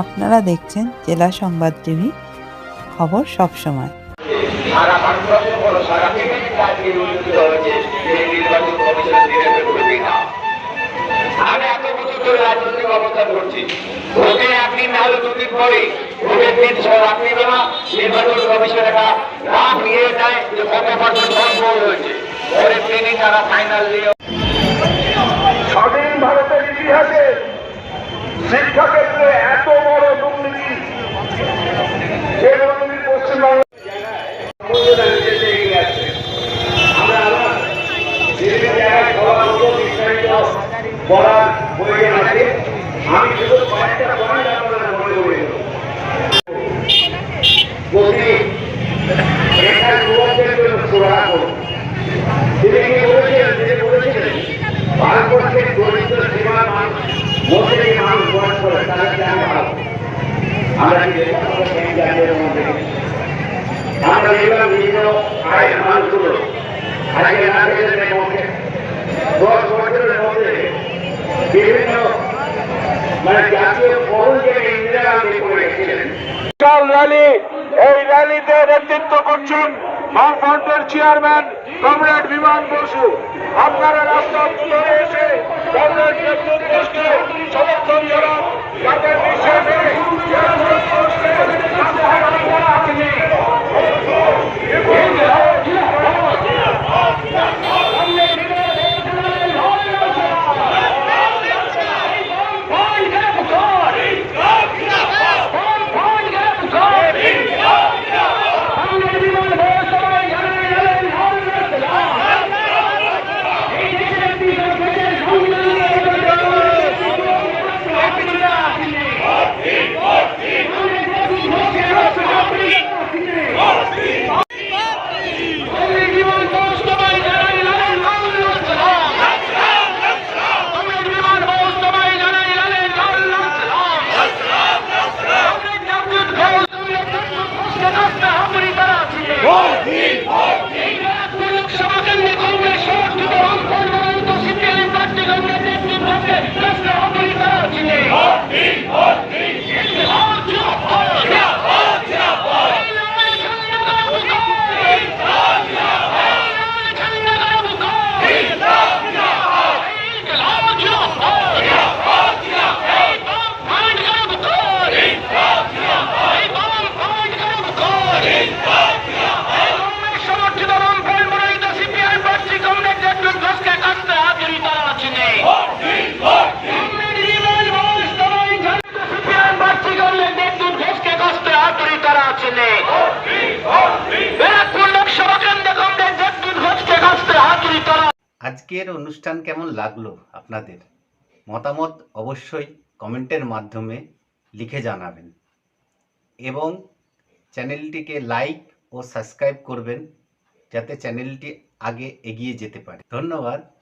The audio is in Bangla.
আপনারা দেখছেন জেলা সংবাদ টিভি খবর সব সময়। আমি এত বছর ধরে রাজনৈতিক অবস্থান করছি। ওকে একদিন না হলে দুদিন পরে ওদের দিন রাত্রিবেলা নির্বাচন কমিশন একটা রাত নিয়ে যায় যে কত পার্সেন্ট ভোট ভোট হয়েছে। পরের দিনই তারা ফাইনাল দিয়ে স্বাধীন ভারতের ইতিহাসে শিক্ষাক্ষেত্রে বলার প্রয়োজন আছে আমি শুধু কয়েকটা পয়েন্ট আপনাদের মনে করে। প্রতি এখানে যুবকদের জন্য সুরাহা করুন। তিনি কি বলেছিলেন? তিনি বলেছিলেন, ভারতবর্ষের দরিদ্র সীমার মানুষ মধ্যে যে মানুষ বয়স আমরা আমরা দেখলাম বিভিন্ন মানুষগুলো আজকে না খেলে মধ্যে দশ বছরের মধ্যে মানে র্যালি র্যালিতে নেতৃত্ব করছেন বামফ্রন্টের চেয়ারম্যান কমরেড বিমান বসু। আপনারা রাস্তা এসে কমরেড বিমান আজকের অনুষ্ঠান কেমন লাগল আপনাদের? মতামত অবশ্যই কমেন্টের মাধ্যমে লিখে জানাবেন। এবং চ্যানেলটিকে লাইক ও সাবস্ক্রাইব করবেন, যাতে চ্যানেলটি আগে এগিয়ে যেতে পারে। ধন্যবাদ।